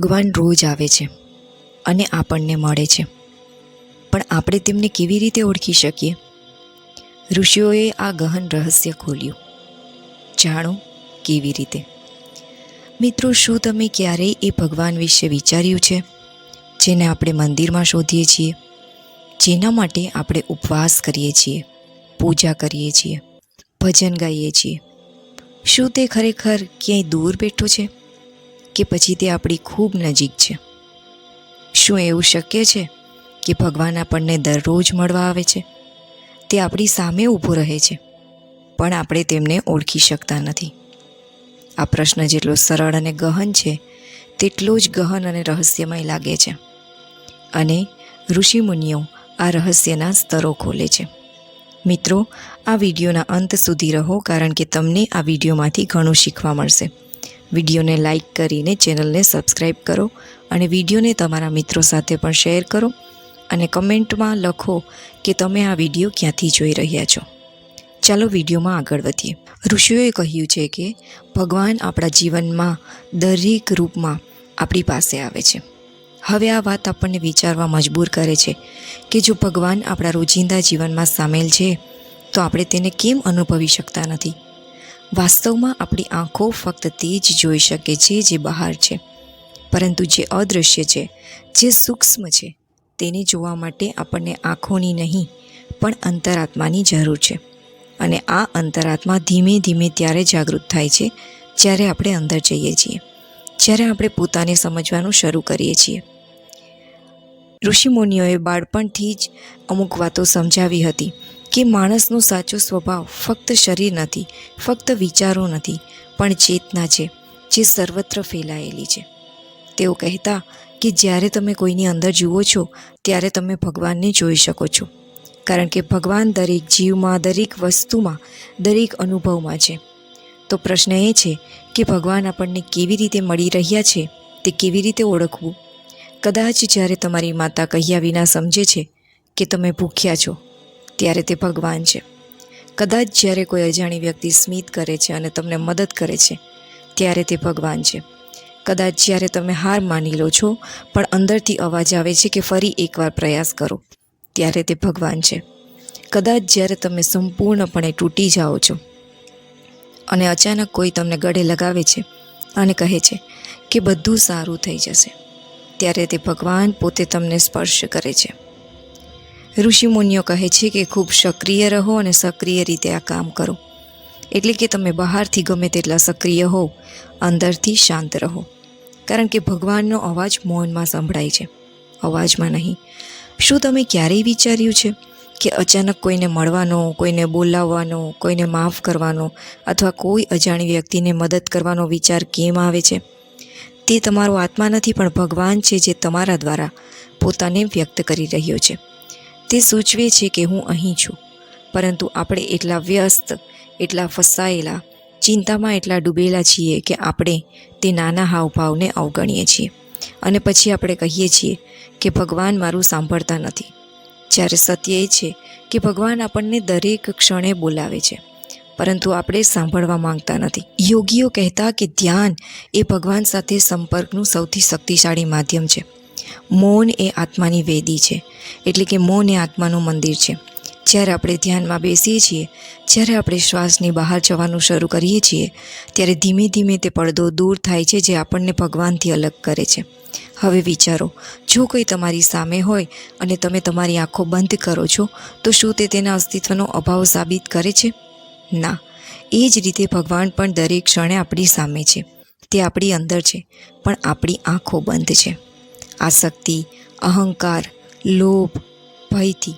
ભગવાન રોજ આવે છે અને આપણને મળે છે. પણ આપણે તેમને કેવી રીતે ઓળખી શકીએ? ઋષિઓએ આ ગહન રહસ્ય ખોલ્યું. જાણો કેવી રીતે? મિત્રો, શું તમે ક્યારેય એ ભગવાન વિશે વિચાર્યું છે, જેને આપણે મંદિરમાં શોધીએ છીએ? જેના માટે આપણે ઉપવાસ કરીએ છીએ, પૂજા કરીએ છીએ, ભજન ગાઈએ છીએ? શું તે ખરેખર ક્યાંય દૂર બેઠો છે? કે પછી તે આપણી ખૂબ નજીક છે. શું એવું શક્ય છે કે ભગવાન આપણને દરરોજ મળવા આવે છે? તે આપણી સામે ઊભો રહે છે, પણ આપણે તેમને ઓળખી શકતા નથી. આ પ્રશ્ન જેટલો સરળ અને ગહન છે, તેટલો જ ગહન અને રહસ્યમય લાગે છે. અને ઋષિમુનિઓ આ રહસ્યના સ્તરો ખોલે છે. મિત્રો, આ વિડીયોના અંત સુધી રહો કારણ કે તમને આ વિડીયોમાંથી ઘણું શીખવા મળશે. વિડીયોને લાઇક કરીને ચેનલને સબસ્ક્રાઈબ કરો અને વિડીયોને તમારા મિત્રો સાથે પણ શેર કરો અને કમેન્ટમાં લખો કે તમે આ વીડિયો ક્યાંથી જોઈ રહ્યા છો. ચાલો વિડીયોમાં આગળ વધીએ. ઋષિઓએ કહ્યું છે કે ભગવાન આપણા જીવનમાં દરેક રૂપમાં આપણી પાસે આવે છે. હવે આ વાત આપણને વિચારવા મજબૂર કરે છે કે જો ભગવાન આપણા રોજિંદા જીવનમાં સામેલ છે, તો આપણે તેને કેમ અનુભવી શકતા નથી? વાસ્તવમાં આપણી આંખો ફક્ત તે જ જોઈ શકે છે જે બહાર છે, પરંતુ જે અદૃશ્ય છે, જે સૂક્ષ્મ છે, તેને જોવા માટે આપણને આંખોની નહીં, પણ અંતરાત્માની જરૂર છે. અને આ અંતરાત્મા ધીમે ધીમે ત્યારે જાગૃત થાય છે, જ્યારે આપણે અંદર જઈએ છીએ, જ્યારે આપણે પોતાને સમજવાનું શરૂ કરીએ છીએ. ઋષિમુનિઓએ બાળપણથી જ અમુક વાતો સમજાવી હતી કે માણસનો સાચો સ્વભાવ ફક્ત શરીર નથી, ફક્ત વિચારો નથી, પણ ચેતના છે, જે સર્વત્ર ફેલાયેલી છે. તેઓ કહેતા કે જ્યારે તમે કોઈની અંદર જુઓ છો, ત્યારે તમે ભગવાનને જોઈ શકો છો. કારણ કે ભગવાન દરેક જીવમાં, દરેક વસ્તુમાં, દરેક અનુભવમાં છે. તો પ્રશ્ન એ છે કે ભગવાન આપણને કેવી રીતે મળી રહ્યા છે, તે કેવી રીતે ઓળખવું? કદાચ જ્યારે તમારી માતા કહ્યા વિના સમજે છે કે તમે ભૂખ્યા છો ત્યારે તે ભગવાન છે. કદાચ જ્યારે કોઈ અજાણી વ્યક્તિ સ્મિત કરે છે અને તમને મદદ કરે છે, ત્યારે તે ભગવાન છે. કદાચ જ્યારે તમે હાર માની લો છો, પણ અંદરથી અવાજ આવે છે કે ફરી એકવાર પ્રયાસ કરો, ત્યારે તે ભગવાન છે. કદાચ જ્યારે તમે સંપૂર્ણપણે તૂટી જાઓ છો અને અચાનક કોઈ તમને ગળે લગાવે છે અને કહે છે કે બધું સારું થઈ જશે, ત્યારે તે ભગવાન પોતે તમને સ્પર્શ કરે છે. ઋષિમુનિઓ કહે છે કે ખૂબ સક્રિય રહો અને સક્રિય રીતે આ કામ કરો. એટલે કે તમે બહારથી ગમે તેટલા સક્રિય હો અંદરથી શાંત રહો. કારણ કે ભગવાનનો અવાજ મૌનમાં સંભળાય છે. અવાજમાં નહીં. શું તમે ક્યારેય વિચાર્યું છે કે અચાનક કોઈને મળવાનો, કોઈને બોલાવવાનો, કોઈને માફ કરવાનો અથવા કોઈ અજાણી વ્યક્તિને મદદ કરવાનો વિચાર કેમ આવે છે? તે તમારો આત્મા નથી, પણ ભગવાન છે જે તમારા દ્વારા પોતાને વ્યક્ત કરી રહ્યો છે. તે સૂચવે છે કે હું અહીં છું. પરંતુ આપણે એટલા વ્યસ્ત, એટલા ફસાયેલા, ચિંતામાં એટલા ડૂબેલા છીએ કે આપણે તે નાના હાવભાવને અવગણીએ છીએ. અને પછી આપણે કહીએ છીએ કે ભગવાન મારું સાંભળતા નથી. જ્યારે સત્ય એ છે કે ભગવાન આપણને દરેક ક્ષણે બોલાવે છે. પરંતુ આપણે સાંભળવા માંગતા નથી. યોગીઓ કહેતા કે ધ્યાન એ ભગવાન સાથે સંપર્કનું સૌથી શક્તિશાળી માધ્યમ છે. મૌન એ આત્માની વેદી છે, એટલે કે મૌન એ આત્માનું મંદિર છે. જ્યારે આપણે ધ્યાનમાં બેસીએ છીએ, જ્યારે આપણે શ્વાસની બહાર જવાનું શરૂ કરીએ છીએ, ત્યારે ધીમે ધીમે તે પડદો દૂર થાય છે જે આપણને ભગવાનથી અલગ કરે છે. હવે વિચારો, જો કોઈ તમારી સામે હોય અને તમે તમારી આંખો બંધ કરો છો, તો શું તે તેના અસ્તિત્વનો અભાવ સાબિત કરે છે? ના. એ જ રીતે ભગવાન પણ દરેક ક્ષણે આપણી સામે છે. તે આપણી અંદર છે, પણ આપણી આંખો બંધ છે. આસક્તિ, અહંકાર, લોભ, ભયથી.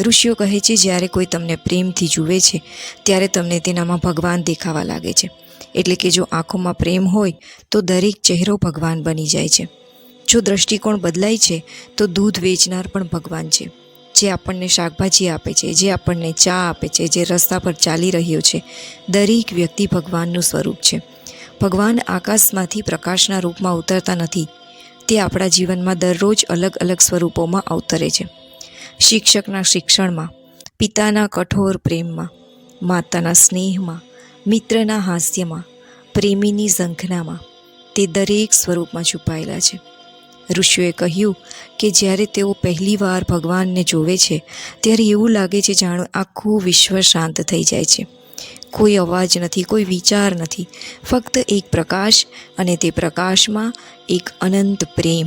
ઋષિઓ કહે છે, જ્યારે કોઈ તમને પ્રેમથી જુએ છે, ત્યારે તમને તેનામાં ભગવાન દેખાવા લાગે છે. એટલે કે જો આંખોમાં પ્રેમ હોય, તો દરેક ચહેરો ભગવાન બની જાય છે. જો દ્રષ્ટિકોણ બદલાય છે, તો દૂધ વેચનાર પણ ભગવાન છે. જે આપણને શાકભાજી આપે છે, જે આપણને ચા આપે છે, જે રસ્તા પર ચાલી રહ્યો છે, દરેક વ્યક્તિ ભગવાનનું સ્વરૂપ છે. ભગવાન આકાશમાંથી પ્રકાશના રૂપમાં ઉતરતા નથી તે આપણા જીવનમાં દરરોજ અલગ અલગ સ્વરૂપોમાં અવતરે છે. શિક્ષકના શિક્ષણમાં, પિતાના કઠોર પ્રેમમાં, માતાના સ્નેહમાં, મિત્રના હાસ્યમાં, પ્રેમીની ઝંખનામાં તે દરેક સ્વરૂપમાં છુપાયેલા છે. ઋષિઓએ કહ્યું કે જ્યારે તેઓ પહેલીવાર ભગવાનને જોવે છે, ત્યારે એવું લાગે છે જાણો આખું વિશ્વ શાંત થઈ જાય છે. કોઈ અવાજ નથી, કોઈ વિચાર નથી. ફક્ત એક પ્રકાશ અને તે પ્રકાશમાં એક અનંત પ્રેમ.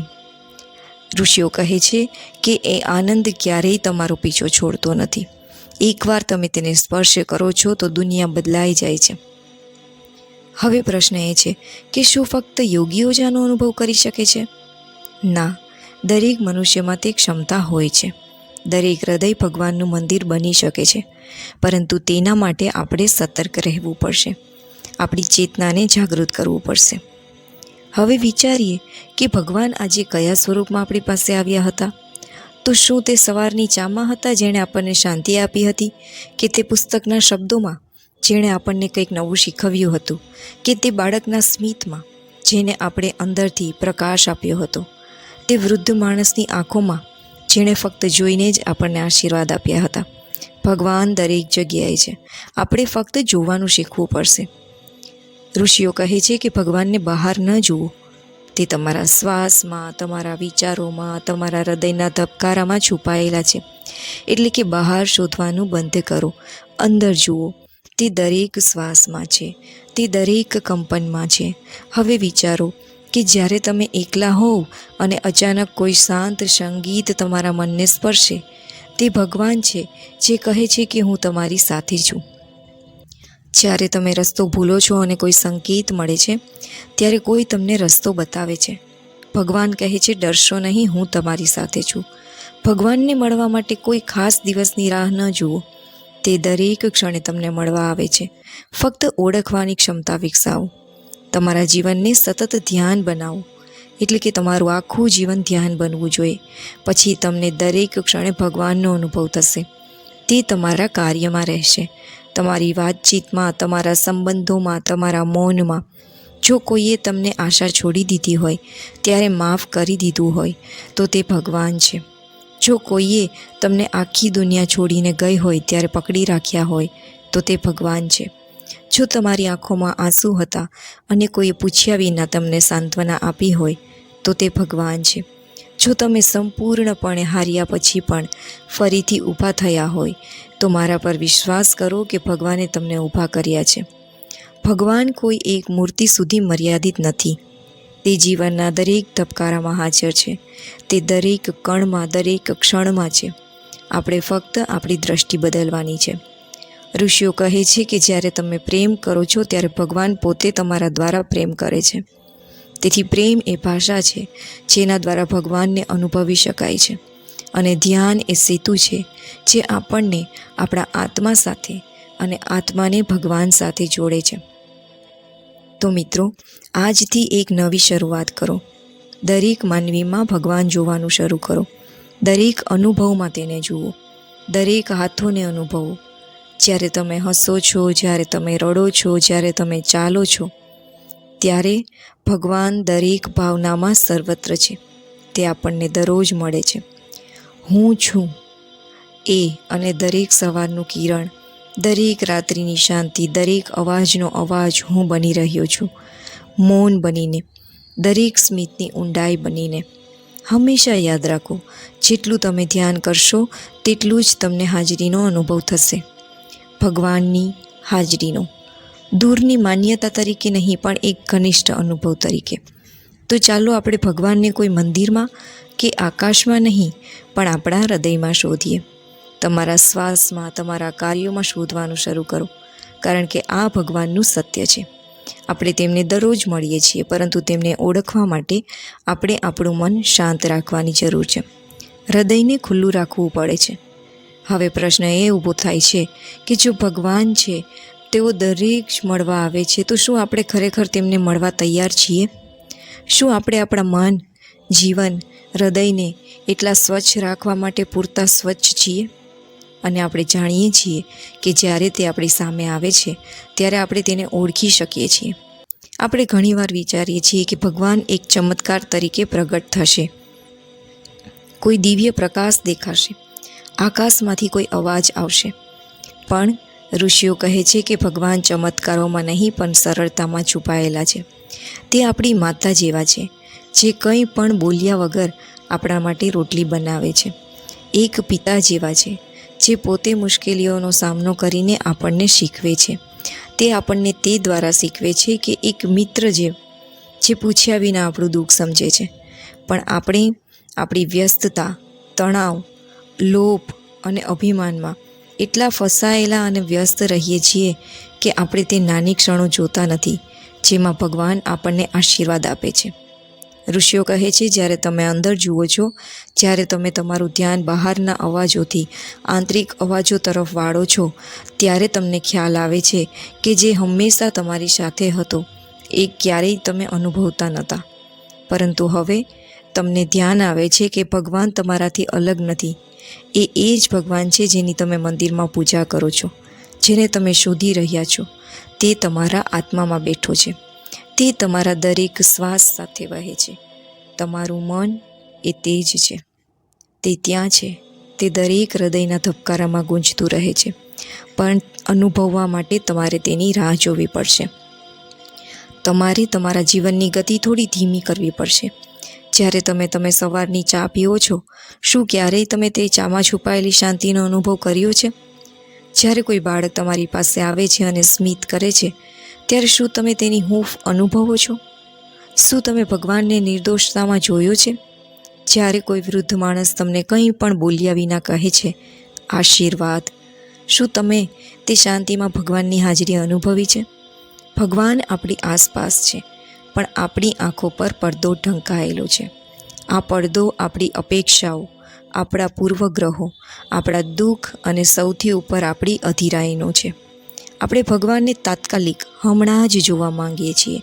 ઋષિઓ કહે છે કે એ આનંદ ક્યારેય તમારો પીછો છોડતો નથી. એકવાર તમે તેને સ્પર્શ કરો છો તો દુનિયા બદલાઈ જાય છે. હવે પ્રશ્ન એ છે કે શું ફક્ત યોગીઓ જ આનો અનુભવ કરી શકે છે? ના, દરેક મનુષ્યમાં તે ક્ષમતા હોય છે. દરેક હૃદય ભગવાનનું મંદિર બની શકે છે. પરંતુ તેના માટે આપણે સતર્ક રહેવું પડશે. આપણી ચેતનાને જાગૃત કરવું પડશે. હવે વિચારીએ કે ભગવાન આજે કયા સ્વરૂપમાં આપણી પાસે આવ્યા હતા? તો શું તે સવારની ચામાં હતા જેણે આપણને શાંતિ આપી હતી? કે તે પુસ્તકના શબ્દોમાં જેણે આપણને કંઈક નવું શીખવ્યું હતું? કે તે બાળકના સ્મિતમાં જેને આપણે અંદરથી પ્રકાશ આપ્યો હતો? તે વૃદ્ધ માણસની આંખોમાં જેણે ફક્ત જોઈને જ આપણને આશીર્વાદ આપ્યા હતા. ભગવાન દરેક જગ્યાએ છે. આપણે ફક્ત જોવાનું શીખવું પડશે. ઋષિઓ કહે છે કે ભગવાનને બહાર ન જુઓ. તે તમારા શ્વાસમાં, તમારા વિચારોમાં, તમારા હૃદયના ધબકારામાં છુપાયેલા છે. એટલે કે બહાર શોધવાનું બંધ કરો. અંદર જુઓ. તે દરેક શ્વાસમાં છે. તે દરેક કંપનમાં છે. હવે વિચારો. કે જ્યારે તમે એકલા હોવ અને અચાનક કોઈ શાંત સંગીત તમારા મનને સ્પર્શે, તે ભગવાન છે, જે કહે છે કે હું તમારી સાથે છું. જ્યારે તમે રસ્તો ભૂલો છો અને કોઈ સંકેત મળે છે, ત્યારે કોઈ તમને રસ્તો બતાવે છે. ભગવાન કહે છે, ડરશો નહીં, હું તમારી સાથે છું. ભગવાનને મળવા માટે કોઈ ખાસ દિવસની રાહ ન જુઓ. તે દરેક ક્ષણે તમને મળવા આવે છે. ફક્ત ઓળખવાની ક્ષમતા વિકસાવો. તમારા જીવનને સતત ધ્યાન બનાવો. એટલે કે તમારું આખું જીવન ધ્યાન બનવું જોઈએ. પછી તમને દરેક ક્ષણે ભગવાનનો અનુભવ થશે. તે તમારા કાર્યમાં રહેશે. તમારી વાતચીતમાં, તમારા સંબંધોમાં, તમારા મૌનમાં. જો કોઈએ તમને આશા છોડી દીધી હોય, ત્યારે માફ કરી દીધું હોય, તો તે ભગવાન છે. જો કોઈએ તમને આખી દુનિયા છોડીને ગઈ હોય, ત્યારે પકડી રાખ્યા હોય, તો તે ભગવાન છે. જો તમારી આંખોમાં આંસુ હતા અને કોઈએ પૂછ્યા વિના તમને સાંત્વના આપી હોય, તો તે ભગવાન છે. જો તમે સંપૂર્ણપણે હાર્યા પછી પણ ફરીથી ઊભા થયા હોય, તો મારા પર વિશ્વાસ કરો કે ભગવાને તમને ઊભા કર્યા છે. ભગવાન કોઈ એક મૂર્તિ સુધી મર્યાદિત નથી. તે જીવનના દરેક ધબકારામાં હાજર છે. તે દરેક કણમાં, દરેક ક્ષણમાં છે. આપણે ફક્ત આપણી દ્રષ્ટિ બદલવાની છે. ઋષિઓ કહે છે કે જ્યારે તમે પ્રેમ કરો છો, ત્યારે ભગવાન પોતે તમારા દ્વારા પ્રેમ કરે છે. તેથી પ્રેમ એ ભાષા છે, જેના દ્વારા ભગવાનને અનુભવી શકાય છે. અને ધ્યાન એ સેતુ છે, જે આપણને આપણા આત્મા સાથે અને આત્માને ભગવાન સાથે જોડે છે. તો મિત્રો, આજથી એક નવી શરૂઆત કરો. દરેક માનવીમાં ભગવાન જોવાનું શરૂ કરો. દરેક અનુભવમાં તેને જુઓ. દરેક હાથોને અનુભવો. જ્યારે તમે હસો છો, જ્યારે તમે રડો છો, જ્યારે તમે ચાલો છો, ત્યારે ભગવાન દરેક ભાવનામાં સર્વત્ર છે. તે આપણને દરરોજ મળે છે. હું છું એ અને દરેક સવારનું કિરણ, દરેક રાત્રિની શાંતિ, દરેક અવાજનો અવાજ હું બની રહ્યો છું. મૌન બનીને, દરેક સ્મિતની ઊંડાઈ બનીને. હંમેશા યાદ રાખો, જેટલું તમે ધ્યાન કરશો, તેટલું જ તમને હાજરીનો અનુભવ થશે. ભગવાનની હાજરીનો. દૂરની માન્યતા તરીકે નહીં, પણ એક ઘનિષ્ઠ અનુભવ તરીકે. તો ચાલો આપણે ભગવાનને કોઈ મંદિરમાં કે આકાશમાં નહીં, પણ આપણા હૃદયમાં શોધીએ. તમારા શ્વાસમાં, તમારા કાર્યોમાં શોધવાનું શરૂ કરો, કારણ કે આ ભગવાનનું સત્ય છે. આપણે તેમને દરરોજ મળીએ છીએ, પરંતુ તેમને ઓળખવા માટે આપણે આપણું મન શાંત રાખવાની જરૂર છે. હૃદયને ખુલ્લું રાખવું પડે છે. હવે પ્રશ્ન એ ઊભો થાય છે કે જો ભગવાન છે, તેઓ દરેક મળવા આવે છે, તો શું આપણે ખરેખર તેમને મળવા તૈયાર છીએ? શું આપણે આપણા મન, જીવન, હૃદયને એટલા સ્વચ્છ રાખવા માટે પૂરતા સ્વચ્છ છીએ? અને આપણે જાણીએ છીએ કે જ્યારે તે આપણી સામે આવે છે, ત્યારે આપણે તેને ઓળખી શકીએ છીએ. આપણે ઘણીવાર વિચારીએ છીએ કે ભગવાન એક ચમત્કાર તરીકે પ્રગટ થશે. કોઈ દિવ્ય પ્રકાશ દેખાશે. આકાશમાંથી કોઈ અવાજ આવશે. પણ ઋષિઓ કહે છે કે ભગવાન ચમત્કારોમાં નહીં, પણ સરળતામાં છુપાયેલા છે. તે આપણી માતા જેવા છે, જે કંઈ પણ બોલ્યા વગર આપણા માટે રોટલી બનાવે છે. એક પિતા જેવા છે, જે પોતે મુશ્કેલીઓનો સામનો કરીને આપણને શીખવે છે. તે આપણને તે દ્વારા શીખવે છે કે એક મિત્ર જે જે પૂછ્યા વિના આપણું દુઃખ સમજે છે. પણ આપણે આપણી વ્યસ્તતા, તણાવ લોભ અને અભિમાનમાં એટલા ફસાયેલા અને વ્યસ્ત રહીએ છીએ કે આપણે તે નાની ક્ષણો જોતા નથી, જેમાં ભગવાન આપણને આશીર્વાદ આપે છે. ઋષિઓ કહે છે, જ્યારે તમે અંદર જુઓ છો, જ્યારે તમે તમારું ધ્યાન બહારના અવાજોથી આંતરિક અવાજો તરફ વાળો છો, ત્યારે તમને ખ્યાલ આવે છે કે જે હંમેશા તમારી સાથે હતો, એ ક્યારેય તમે અનુભવતા નહોતા. પરંતુ હવે તમને ધ્યાન આવે છે કે ભગવાન તમારાથી અલગ નથી. એ એ જ ભગવાન છે જેની તમે મંદિરમાં પૂજા કરો છો, જેને તમે શોધી રહ્યા છો. તે તમારા આત્મામાં બેઠો છે. તે તમારા દરેક શ્વાસ સાથે વહે છે. તમારું મન એ તેજ છે. તે ત્યાં છે. તે દરેક હૃદયના ધબકારામાં ગુંજતું રહે છે. પણ અનુભવવા માટે તમારે તેની રાહ જોવી પડશે. તમારે તમારા જીવનની ગતિ થોડી ધીમી કરવી પડશે. જ્યારે તમે તમે સવારની ચા પીઓ છો, શું ક્યારેય તમે તે ચામાં છુપાયેલી શાંતિનો અનુભવ કર્યો છે? જ્યારે કોઈ બાળક તમારી પાસે આવે છે અને સ્મિત કરે છે, ત્યારે શું તમે તેની હૂંફ અનુભવો છો? શું તમે ભગવાનને નિર્દોષતામાં જોયો છે? જ્યારે કોઈ વૃદ્ધ માણસ તમને કંઈ પણ બોલ્યા વિના કહે છે, આશીર્વાદ. શું તમે તે શાંતિમાં ભગવાનની હાજરી અનુભવી છે? ભગવાન આપણી આસપાસ છે. પણ આપણી આંખો પર પડદો ઢંકાયેલો છે. આ પડદો આપણી અપેક્ષાઓ, આપણા પૂર્વગ્રહો, આપણા દુઃખ અને સૌથી ઉપર આપણી અધિરાઈનો છે. આપણે ભગવાનને તાત્કાલિક હમણાં જ જોવા માંગીએ છીએ,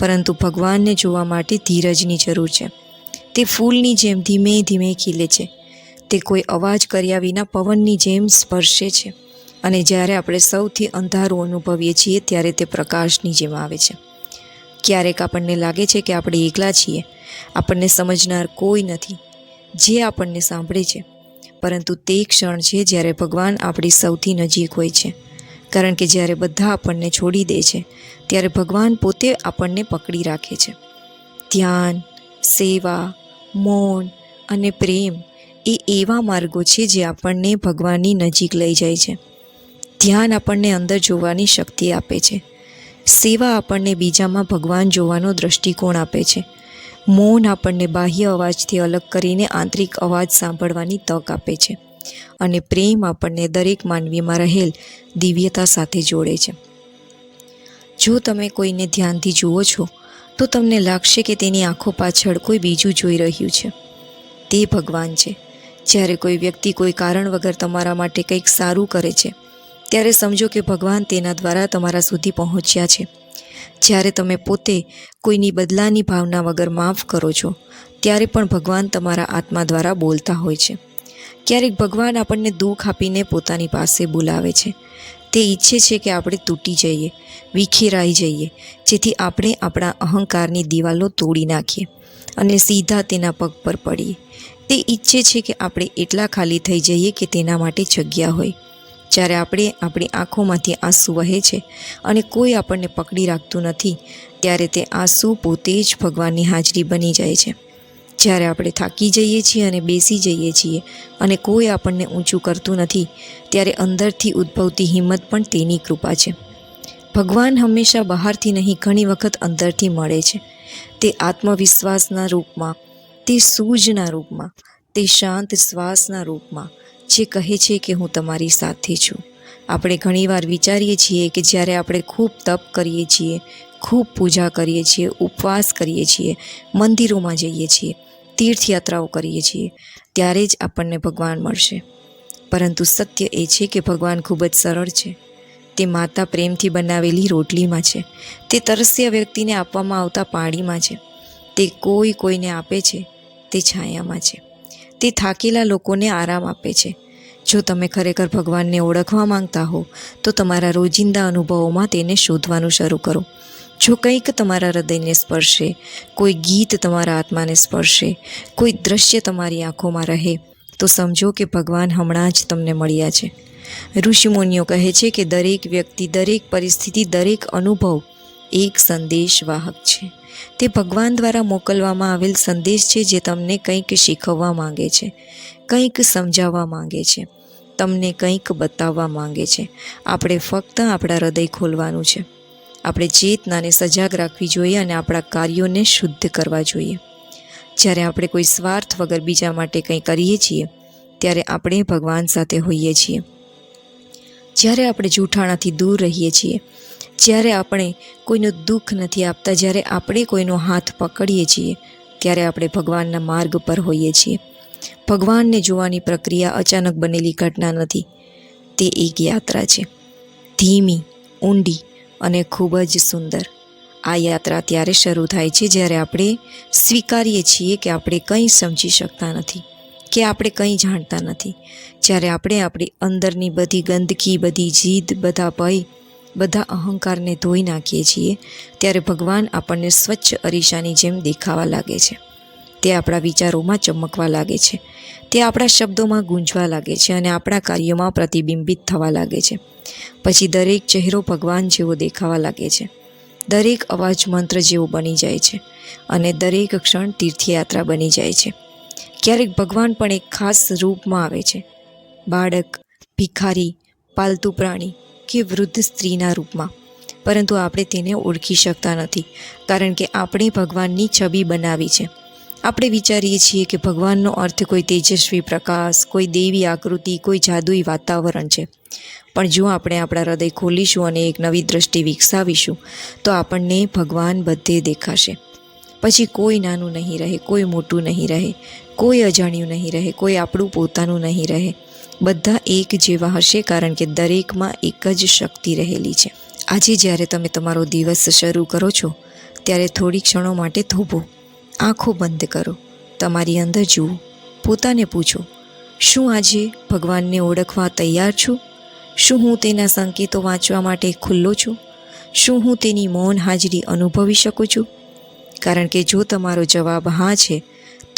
પરંતુ ભગવાનને જોવા માટે ધીરજની જરૂર છે. તે ફૂલની જેમ ધીમે ધીમે ખીલે છે. તે કોઈ અવાજ કર્યા વિના પવનની જેમ સ્પર્શે છે અને જ્યારે આપણે સૌથી અંધારું અનુભવીએ છીએ, ત્યારે તે પ્રકાશની જેમ આવે છે. ક્યારેક આપણને લાગે છે કે આપણે એકલા છીએ. આપણને સમજનાર કોઈ નથી. જે આપણને સાંભળે છે. પરંતુ તે ક્ષણ છે જ્યારે ભગવાન આપણી સૌથી નજીક હોય છે. કારણ કે જ્યારે બધા આપણને છોડી દે છે, ત્યારે ભગવાન પોતે આપણને પકડી રાખે છે. ધ્યાન, સેવા, મૌન અને પ્રેમ એ એવા માર્ગો છે જે આપણને ભગવાનની નજીક લઈ જાય છે. ધ્યાન આપણને અંદર જોવાની શક્તિ આપે છે. સેવા આપણને બીજામાં ભગવાન જોવાનો દૃષ્ટિકોણ આપે છે. મૌન આપણને બાહ્ય અવાજથી અલગ કરીને આંતરિક અવાજ સાંભળવાની તક આપે છે. અને પ્રેમ આપણને દરેક માનવીમાં રહેલ દિવ્યતા સાથે જોડે છે. જો તમે કોઈને ધ્યાનથી જુઓ છો, તો તમને લાગશે કે તેની આંખો પાછળ કોઈ બીજું જોઈ રહ્યું છે. તે ભગવાન છે. જ્યારે કોઈ વ્યક્તિ કોઈ કારણ વગર તમારા માટે કંઈક સારું કરે છે ત્યારે સમજો કે ભગવાન તેના દ્વારા તમારા સુધી પહોંચ્યા છે. જ્યારે તમે પોતે કોઈની બદલાની ભાવના વગર માફ કરો છો, ત્યારે પણ ભગવાન તમારા આત્મા દ્વારા બોલતા હોય છે. ક્યારેક ભગવાન આપણને દુઃખ આપીને પોતાની પાસે બોલાવે છે. તે ઈચ્છે છે કે આપણે તૂટી જઈએ, વિખેરાઈ જઈએ, જેથી આપણે આપણા અહંકારની દિવાલો તોડી નાખીએ અને સીધા તેના પગ પર પડીએ. તે ઈચ્છે છે કે આપણે એટલા ખાલી થઈ જઈએ કે તેના માટે જગ્યા હોય. જ્યારે આપણે આપણી આંખોમાંથી આંસુ વહે છે અને કોઈ આપણને પકડી રાખતું નથી, ત્યારે તે આંસુ પોતે જ ભગવાનની હાજરી બની જાય છે. જ્યારે આપણે થાકી જઈએ છીએ અને બેસી જઈએ છીએ અને કોઈ આપણને ઊંચું કરતું નથી, ત્યારે અંદરથી ઉદ્ભવતી હિંમત પણ તેની કૃપા છે. ભગવાન હંમેશા બહારથી નહીં, ઘણી વખત અંદરથી મળે છે. તે આત્મવિશ્વાસના રૂપમાં, તે સૂઝના રૂપમાં, તે શાંત શ્વાસના રૂપમાં જે કહે છે કે હું તમારી સાથે છું. આપણે ઘણીવાર વિચારીએ છીએ કે જ્યારે આપણે ખૂબ તપ કરીએ છીએ, ખૂબ પૂજા કરીએ છીએ, ઉપવાસ કરીએ છીએ, મંદિરોમાં જઈએ છીએ, તીર્થયાત્રાઓ કરીએ છીએ, ત્યારે જ આપણને ભગવાન મળશે. પરંતુ સત્ય એ છે કે ભગવાન ખૂબ જ સરળ છે. તે માતા પ્રેમથી બનાવેલી રોટલીમાં છે. તે તરસ્યા વ્યક્તિને આપવામાં આવતા પાણીમાં છે. તે કોઈ કોઈને આપે છે, તે છાયામાં છે. તે થાકેલા લોકોને આરામ આપે છે. જો તમે ખરેખર ભગવાનને ઓળખવા માંગતા હો, તો તમારા રોજિંદા અનુભવોમાં તેને શોધવાનું શરૂ કરો. જો કંઈક તમારા હૃદયને સ્પર્શે, કોઈ ગીત તમારા આત્માને સ્પર્શે, કોઈ દ્રશ્ય તમારી આંખોમાં રહે, તો સમજો કે ભગવાન હમણાં જ તમને મળ્યા છે. ઋષિમુનિઓ કહે છે કે દરેક વ્યક્તિ, દરેક પરિસ્થિતિ, દરેક અનુભવ એક સંદેશવાહક છે. તે ભગવાન દ્વારા મોકલવામાં આવેલ સંદેશ છે જે તમને કંઈક શીખવવા માંગે છે, કંઈક સમજાવવા માંગે છે, તમને કંઈક બતાવવા માંગે છે. આપણે ફક્ત આપણા હૃદય ખોલવાનું છે. આપણે ચેતનાને સજાગ રાખવી જોઈએ અને આપણા કાર્યોને શુદ્ધ કરવા જોઈએ. જ્યારે આપણે કોઈ સ્વાર્થ વગર બીજા માટે કંઈ કરીએ છીએ, ત્યારે આપણે ભગવાન સાથે હોઈએ છીએ. જ્યારે આપણે જૂઠાણાથી દૂર રહીએ છીએ જ્યારે આપણે કોઈનું દુઃખ નથી આપતા, જ્યારે આપણે કોઈનો હાથ પકડીએ છીએ, ત્યારે આપણે ભગવાનના માર્ગ પર હોઈએ છીએ. ભગવાનને જોવાની પ્રક્રિયા અચાનક બનેલી ઘટના નથી. તે એક યાત્રા છે. ધીમી, ઊંડી અને ખૂબ જ સુંદર. આ યાત્રા ત્યારે શરૂ થાય છે જ્યારે આપણે સ્વીકારીએ છીએ કે આપણે કંઈ સમજી શકતા નથી, કે આપણે કંઈ જાણતા નથી. જ્યારે આપણે આપણી અંદરની બધી ગંદકી, બધી જીદ, બધા ભય બધા અહંકારને ધોઈ નાખીએ છીએ, ત્યારે ભગવાન આપણને સ્વચ્છ અરીસાની જેમ દેખાવા લાગે છે. તે આપણા વિચારોમાં ચમકવા લાગે છે. તે આપણા શબ્દોમાં ગૂંજવા લાગે છે અને આપણા કાર્યોમાં પ્રતિબિંબિત થવા લાગે છે. પછી દરેક ચહેરો ભગવાન જેવો દેખાવા લાગે છે. દરેક અવાજ મંત્ર જેવો બની જાય છે અને દરેક ક્ષણ તીર્થયાત્રા બની જાય છે. ક્યારેક ભગવાન પણ એક ખાસ રૂપમાં આવે છે. બાળક, ભિખારી, પાલતુ પ્રાણી કે વૃદ્ધ સ્ત્રીના રૂપમાં. પરંતુ આપણે તેને ઓળખી શકતા નથી, કારણ કે આપણે ભગવાનની છબી બનાવી છે. આપણે વિચારીએ છીએ કે ભગવાનનો અર્થ કોઈ તેજસ્વી પ્રકાશ, કોઈ દેવી આકૃતિ, કોઈ જાદુઈ વાતાવરણ છે. પણ જો આપણે આપણા હૃદય ખોલીશું અને એક નવી દ્રષ્ટિ વિકસાવીશું, તો આપણને ભગવાન બધે દેખાશે. પછી કોઈ નાનું નહીં રહે, કોઈ મોટું નહીં રહે, કોઈ અજાણ્યું નહીં રહે, કોઈ આપણું પોતાનું નહીં રહે. બધા એક જેવા હશે કારણ કે દરેકમાં એક જ શક્તિ રહેલી છે. આજે જ્યારે તમે તમારો દિવસ શરૂ કરો છો, ત્યારે થોડી ક્ષણો માટે થોભો. આંખો બંધ કરો. તમારી અંદર જુઓ. પોતાને પૂછો, શું આજે ભગવાનને ઓળખવા તૈયાર છું? શું હું તેના સંકેતો વાંચવા માટે ખુલ્લો છું? શું હું તેની મૌન હાજરી અનુભવી શકું છું? કારણ કે જો તમારો જવાબ હા છે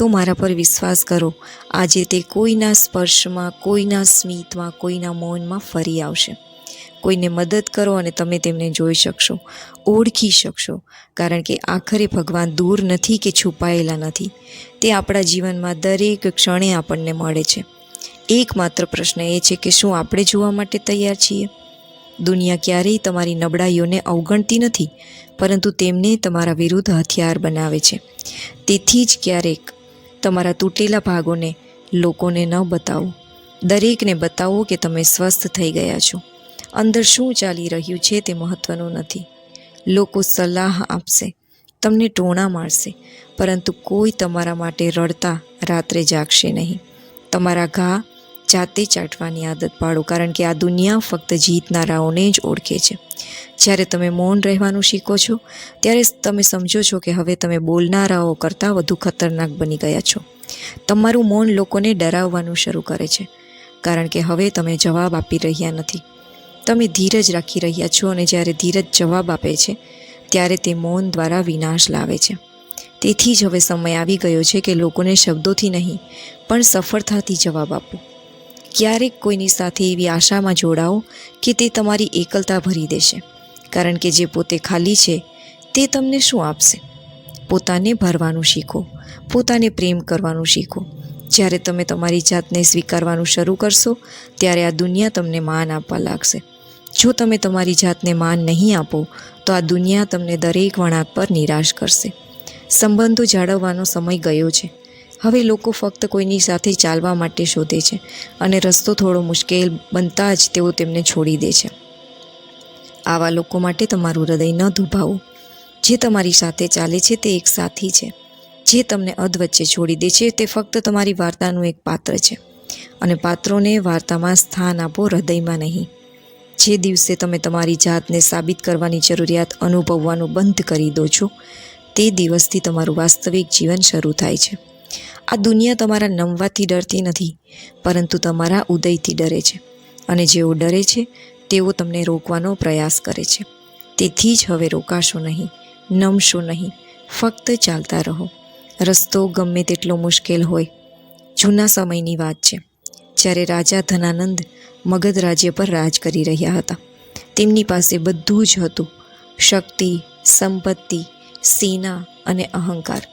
તો મારા પર વિશ્વાસ કરો. આજે તે કોઈના સ્પર્શમાં, કોઈના સ્મિતમાં, કોઈના મૌનમાં ફરી આવશે. કોઈને મદદ કરો અને તમે તેમને જોઈ શકશો, ઓળખી શકશો. કારણ કે આખરે ભગવાન દૂર નથી કે છુપાયેલા નથી. તે આપણા જીવનમાં દરેક ક્ષણે આપણને મળે છે. એકમાત્ર પ્રશ્ન એ છે કે શું આપણે જોવા માટે તૈયાર છીએ? દુનિયા ક્યારેય તમારી નબળાઈઓને અવગણતી નથી, પરંતુ તેમને તમારા વિરુદ્ધ હથિયાર બનાવે છે. તેથી જ ક્યારેક તમારા તૂટેલા ભાગોને લોકોને ન બતાવો. દરેકને બતાવો કે તમે સ્વસ્થ થઈ ગયા છો. અંદર શું ચાલી રહ્યું છે તે મહત્ત્વનું નથી. લોકો સલાહ આપશે, તમને ટોણા મારશે, પરંતુ કોઈ તમારા માટે રડતા રાત્રે જાગશે નહીં. તમારા ઘા જાતે ચાટવાની આદત પાડો, કારણ કે આ દુનિયા ફક્ત જીતનારાઓને જ ઓળખે છે. જ્યારે તમે મૌન રહેવાનું શીખો છો, ત્યારે તમે સમજો છો કે હવે તમે બોલનારાઓ કરતાં વધુ ખતરનાક બની ગયા છો. તમારું મૌન લોકોને ડરાવવાનું શરૂ કરે છે, કારણ કે હવે તમે જવાબ આપી રહ્યા નથી. તમે ધીરજ રાખી રહ્યા છો અને જ્યારે ધીરજ જવાબ આપે છે, ત્યારે તે મૌન દ્વારા વિનાશ લાવે છે. તેથી જ હવે સમય આવી ગયો છે કે લોકોને શબ્દોથી નહીં, પણ સફળતાથી જવાબ આપો. ક્યારેક કોઈની સાથે એવી આશામાં જોડાઓ કે તે તમારી એકલતા ભરી દેશે, કારણ કે જે પોતે ખાલી છે, તે તમને શું આપશે? પોતાને ભરવાનું શીખો, પોતાને પ્રેમ કરવાનું શીખો. જ્યારે તમે તમારી જાતને સ્વીકારવાનું શરૂ કરશો, ત્યારે આ દુનિયા તમને માન આપવા લાગશે. જો તમે તમારી જાતને માન નહીં આપો, તો આ દુનિયા તમને દરેક વળાંક પર નિરાશ કરશે. સંબંધો જાળવવાનો સમય ગયો છે. હવે લોકો ફક્ત કોઈની સાથે ચાલવા માટે શોધે છે અને રસ્તો થોડો મુશ્કેલ બનતા જ તેઓ તેમને છોડી દે છે. આવા લોકો માટે તમારું હૃદય ન દુભાવો. જે તમારી સાથે ચાલે છે તે એક સાથી છે. જે તમને અધવચ્ચે છોડી દે છે તે ફક્ત તમારી વાર્તાનું એક પાત્ર છે. અને પાત્રોને વાર્તામાં સ્થાન આપો હૃદયમાં નહીં. જે દિવસે તમે તમારી જાતને સાબિત કરવાની જરૂરિયાત અનુભવવાનું બંધ કરી દો છો, તે દિવસથી તમારું વાસ્તવિક જીવન શરૂ થાય છે. આ દુનિયા તમારા નમવાથી ડરતી નથી, પરંતુ તમારા ઉદયથી ડરે છે. અને જેઓ ડરે છે, તેઓ તમને રોકવાનો પ્રયાસ કરે છે. તેથી જ હવે રોકાશો નહીં, નમશો નહીં, ફક્ત ચાલતા રહો. રસ્તો ગમે તેટલો મુશ્કેલ હોય. જૂના સમયની વાત છે. જ્યારે રાજા ધનાનંદ મગધ રાજ્ય પર રાજ કરી રહ્યા હતા, તેમની પાસે બધું જ હતું. શક્તિ, સંપત્તિ, સેના અને અહંકાર.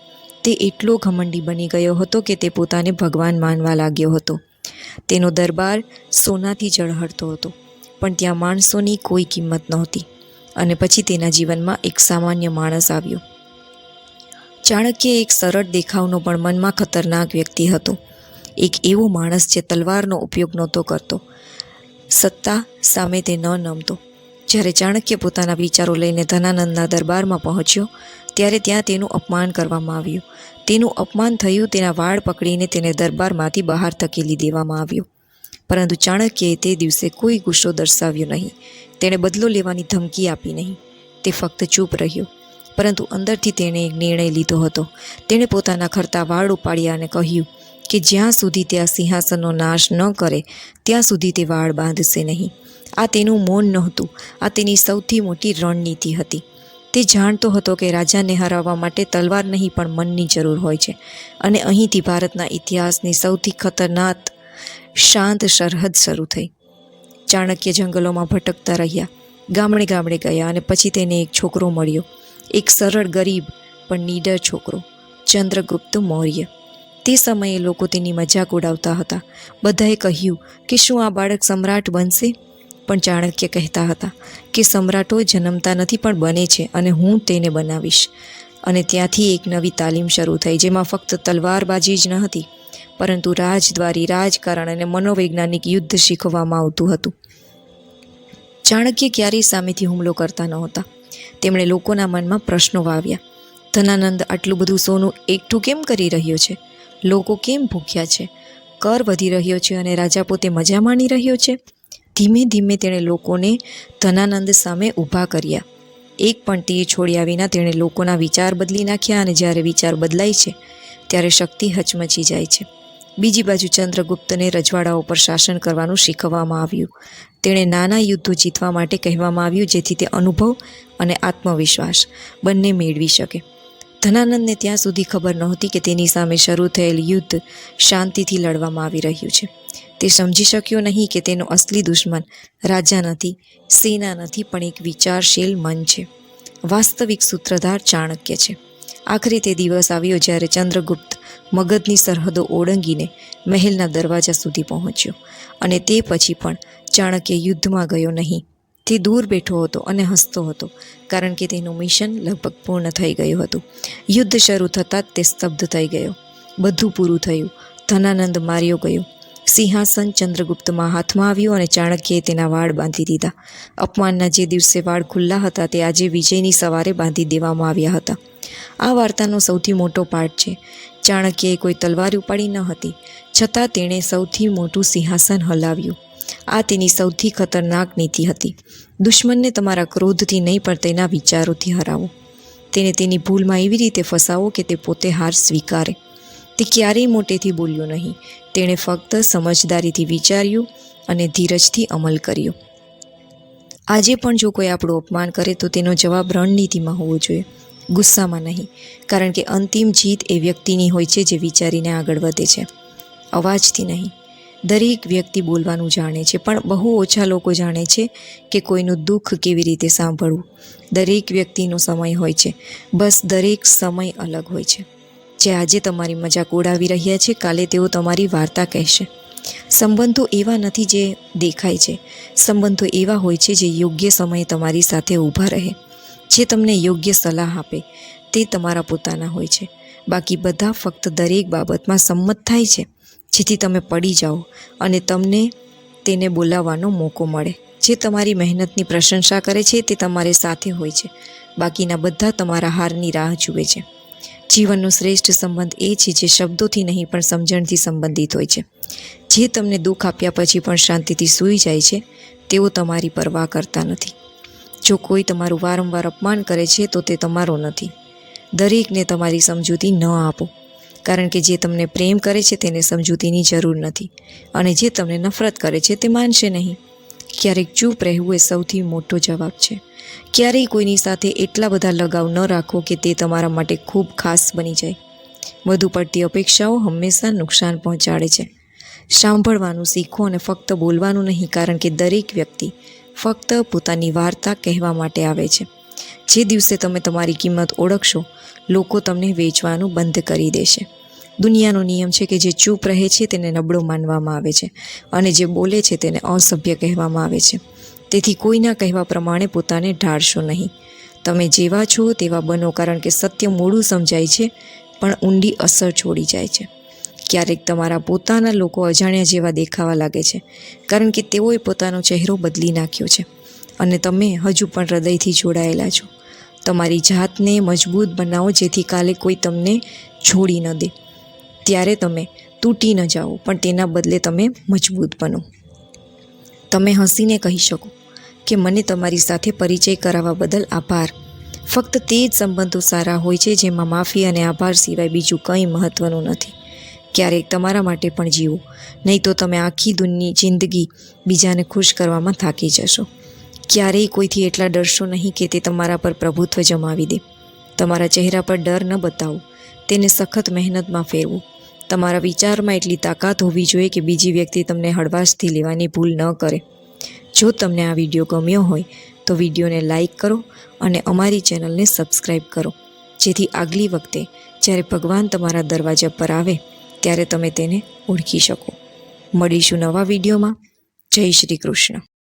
તે એટલો ઘમંડી બની ગયો હતો કે તે પોતાને ભગવાન માનવા લાગ્યો હતો. તેનો દરબાર સોનાથી ઝળહળતો હતો, પણ ત્યાં માણસોની કોઈ કિંમત નહોતી અને પછી તેના જીવનમાં એક સામાન્ય માણસ આવ્યો. ચાણક્ય એક સરળ દેખાવનો પણ મનમાં ખતરનાક વ્યક્તિ હતો. એક એવો માણસ જે તલવારનો ઉપયોગ નહોતો કરતો. સત્તા સામે તે ન નમતો. જ્યારે ચાણક્ય પોતાના વિચારો લઈને ધનાનંદના દરબારમાં પહોંચ્યો ત્યારે ત્યાં તેનું અપમાન કરવામાં આવ્યું. તેનું અપમાન થયું, તેના વાળ પકડીને તેને દરબારમાંથી બહાર ધકેલી દેવામાં આવ્યો. પરંતુ ચાણક્યએ તે દિવસે કોઈ ગુસ્સો દર્શાવ્યો નહીં. તેણે બદલો લેવાની ધમકી આપી નહીં. તે ફક્ત ચૂપ રહ્યો. પરંતુ અંદરથી તેણે એક નિર્ણય લીધો હતો. તેણે પોતાના ખરતા વાળ ઉપાડ્યા અને કહ્યું કે જ્યાં સુધી તે આ સિંહાસનનો નાશ ન કરે, ત્યાં સુધી તે વાળ બાંધશે નહીં. આ તેનું મૌન નહોતું. આ તેની સૌથી મોટી રણનીતિ હતી. તે જાણતો હતો કે રાજાને હરાવવા માટે તલવાર નહીં, પણ મનની જરૂર હોય છે. અને અહીંથી ભારતના ઇતિહાસની સૌથી ખતરનાક શાંત સરહદ શરૂ થઈ. ચાણક્ય જંગલોમાં ભટકતા રહ્યા. ગામડે ગામડે ગયા અને પછી તેને એક છોકરો મળ્યો. એક સરળ ગરીબ, પણ નીડર છોકરો. ચંદ્રગુપ્ત મૌર્ય. તે સમયે લોકો તેની મજાક ઉડાવતા હતા. બધાએ કહ્યું કે શું આ બાળક સમ્રાટ બનશે? પણ ચાણક્ય કહેતા હતા કે સમ્રાટો જન્મતા નથી પણ બને છે અને હું તેને બનાવીશ. અને ત્યાંથી એક નવી તાલીમ શરૂ થઈ જેમાં ફક્ત તલવારબાજી જ ન હતી, પરંતુ રાજદ્વારી, રાજકારણ અને મનોવૈજ્ઞાનિક યુદ્ધ શીખવવામાં આવતું હતું. ચાણક્ય ક્યારેય સામેથી હુમલો કરતા નહોતા. તેમણે લોકોના મનમાં પ્રશ્નો વાવ્યા. ધનાનંદ, આટલું બધું સોનું એકઠું કેમ કરી રહ્યો છે? લોકો કેમ ભૂખ્યા છે? કર વધી રહ્યો છે અને રાજા પોતે મજા માણી રહ્યો છે? ધીમે ધીમે તેણે લોકોને ધનાનંદ સામે ઊભા કર્યા. એક પણ તીર છોડ્યા વિના તેણે લોકોના વિચાર બદલી નાખ્યા અને જ્યારે વિચાર બદલાય છે, ત્યારે શક્તિ હચમચી જાય છે. બીજી બાજુ ચંદ્રગુપ્તને રજવાડાઓ પર શાસન કરવાનું શીખવવામાં આવ્યું. તેણે નાના યુદ્ધો જીતવા માટે કહેવામાં આવ્યું, જેથી તે અનુભવ અને આત્મવિશ્વાસ બંને મેળવી શકે. ધનાનંદને ત્યાં સુધી ખબર નહોતી કે તેની સામે શરૂ થયેલ યુદ્ધ શાંતિથી લડવામાં આવી રહ્યું છે. તે સમજી શક્યો નહીં કે તેનો અસલી દુશ્મન રાજા નથી, સેના નથી, પણ એક વિચારશીલ મન છે. વાસ્તવિક સૂત્રધાર ચાણક્ય છે. આખરે તે દિવસ આવ્યો જ્યારે ચંદ્રગુપ્ત મગધની સરહદો ઓળંગીને મહેલના દરવાજા સુધી પહોંચ્યો અને તે પછી પણ ચાણક્ય યુદ્ધમાં ગયો નહીં. તે દૂર બેઠો હતો અને હસતો હતો કારણ કે તેનું મિશન લગભગ પૂર્ણ થઈ ગયું હતું. યુદ્ધ શરૂ થતાં જ તે સ્તબ્ધ થઈ ગયો. બધું પૂરું થયું. ધનાનંદ માર્યો ગયો. સિંહાસન ચંદ્રગુપ્તમાં હાથમાં આવ્યું અને ચાણક્યએ તેના વાળ બાંધી દીધા. અપમાનના જે દિવસે વાળ ખુલ્લા હતા, તે આજે વિજયની સવારે બાંધી દેવામાં આવ્યા હતા. આ વાર્તાનો સૌથી મોટો પાઠ છે. ચાણક્યએ કોઈ તલવાર ઉપાડી ન હતી. છતાં તેણે સૌથી મોટું સિંહાસન હલાવ્યું. આ તેની સૌથી ખતરનાક નીતિ હતી. દુશ્મનને તમારા ક્રોધથી નહીં, પણ તેના વિચારોથી હરાવો. તેને તેની ભૂલમાં એવી રીતે ફસાવો કે તે પોતે હાર સ્વીકારે. તે ક્યારેય મોટેથી બોલ્યો નહીં. તેણે ફક્ત સમજદારીથી વિચાર્યું અને ધીરજથી અમલ કર્યો. આજે પણ જો કોઈ આપણું અપમાન કરે તો તેનો જવાબ રણનીતિમાં હોવો જોઈએ. ગુસ્સામાં નહીં, કારણ કે અંતિમ જીત એ વ્યક્તિની હોય છે જે વિચારીને આગળ વધે છે. અવાજથી નહીં. દરેક વ્યક્તિ બોલવાનું જાણે છે, પણ બહુ ઓછા લોકો જાણે છે કે કોઈનું દુઃખ કેવી રીતે સાંભળવું. દરેક વ્યક્તિનો સમય હોય છે. બસ દરેક સમય અલગ હોય છે. જે આજે તમારી મજાક ઉડાવી રહ્યા છે, કાલે તેઓ તમારી વાર્તા કહેશે. સંબંધો એવા નથી જે દેખાય છે. સંબંધો એવા હોય છે જે યોગ્ય સમયે તમારી સાથે ઊભા રહે. જે તમને યોગ્ય સલાહ આપે, તે તમારા પોતાના હોય છે. બાકી બધા ફક્ત દરેક બાબતમાં સંમત થાય છે. જેથી તમે પડી જાઓ અને તમને તેને બોલાવવાનો મોકો મળે. જે તમારી મહેનતની પ્રશંસા કરે છે, તે તમારી સાથે હોય છે. બાકીના બધા તમારા હારની રાહ જુએ છે. જીવનનો શ્રેષ્ઠ સંબંધ એ છે જે શબ્દોથી નહીં, પણ સમજણથી સંબંધિત હોય છે. જે તમને દુઃખ આપ્યા પછી પણ શાંતિથી સૂઈ જાય છે, તેઓ તમારી પરવા કરતા નથી. જો કોઈ તમારું વારંવાર અપમાન કરે છે, તો તે તમારો નથી. દરેકને તમારી સમજૂતી ન આપો, કારણ કે જે તમને પ્રેમ કરે છે, તેને સમજૂતીની જરૂર નથી. અને જે તમને નફરત કરે છે, તે માનશે નહીં. ક્યારેક ચૂપ રહેવું એ સૌથી મોટો જવાબ છે. ક્યારેય કોઈની સાથે એટલા બધા લગાવ ન રાખો કે તે તમારા માટે ખૂબ ખાસ બની જાય. વધુ પડતી અપેક્ષાઓ હંમેશા નુકસાન પહોંચાડે છે. સાંભળવાનું શીખો અને ફક્ત બોલવાનું નહીં, કારણ કે દરેક વ્યક્તિ ફક્ત પોતાની વાર્તા કહેવા માટે આવે છે. જે દિવસે તમે તમારી કિંમત ઓળખશો, લોકો તમને વેચવાનું બંધ કરી દેશે. દુનિયાનો નિયમ છે કે જે ચૂપ રહે છે તેને નબળો માનવામાં આવે છે અને જે બોલે છે તેને અસભ્ય કહેવામાં આવે છે. તેથી કોઈના કહેવા પ્રમાણે પોતાને ઢાળશો નહીં. તમે જેવા છો તેવા બનો કારણ કે સત્ય મોડું સમજાય છે, પણ ઊંડી અસર છોડી જાય છે. ક્યારેક તમારા પોતાના લોકો અજાણ્યા જેવા દેખાવા લાગે છે, કારણ કે તેઓએ પોતાનો ચહેરો બદલી નાખ્યો છે અને તમે હજુ પણ હૃદયથી જોડાયેલા છો. તમારી જાતને મજબૂત બનાવો જેથી કાલે કોઈ તમને છોડી ન દે. ત્યારે તમે તૂટી ન જાઓ, પણ તેના બદલે તમે મજબૂત બનો. તમે હસીને કહી શકો કે મને તમારી સાથે પરિચય કરાવવા બદલ આભાર. ફક્ત તે જ સંબંધો સારા હોય છે જેમાં માફી અને આભાર સિવાય બીજું કંઈ મહત્ત્વનું નથી. ક્યારેક તમારા માટે પણ જીવો, નહીં તો તમે આખી દુનિયા જિંદગી બીજાને ખુશ કરવામાં થાકી જશો. ક્યારેય કોઈથી એટલા ડરશો નહીં કે તે તમારા પર પ્રભુત્વ જમાવી દે. તમારા ચહેરા પર ડર ન બતાવો, તેને સખત મહેનતમાં ફેરવો. તમારા વિચારમાં એટલી તાકાત હોવી જોઈએ કે બીજી વ્યક્તિ તમને હળવાશથી લેવાની ભૂલ ન કરે. જો તમને આ વીડિયો ગમ્યો હોય, તો વિડીયોને લાઈક કરો અને અમારી ચેનલને સબસ્ક્રાઈબ કરો. જેથી આગલી વખતે જ્યારે ભગવાન તમારા દરવાજા પર આવે, ત્યારે તમે તેને ઓળખી શકો. મળીશું નવા વિડીયોમાં. જય શ્રી કૃષ્ણ.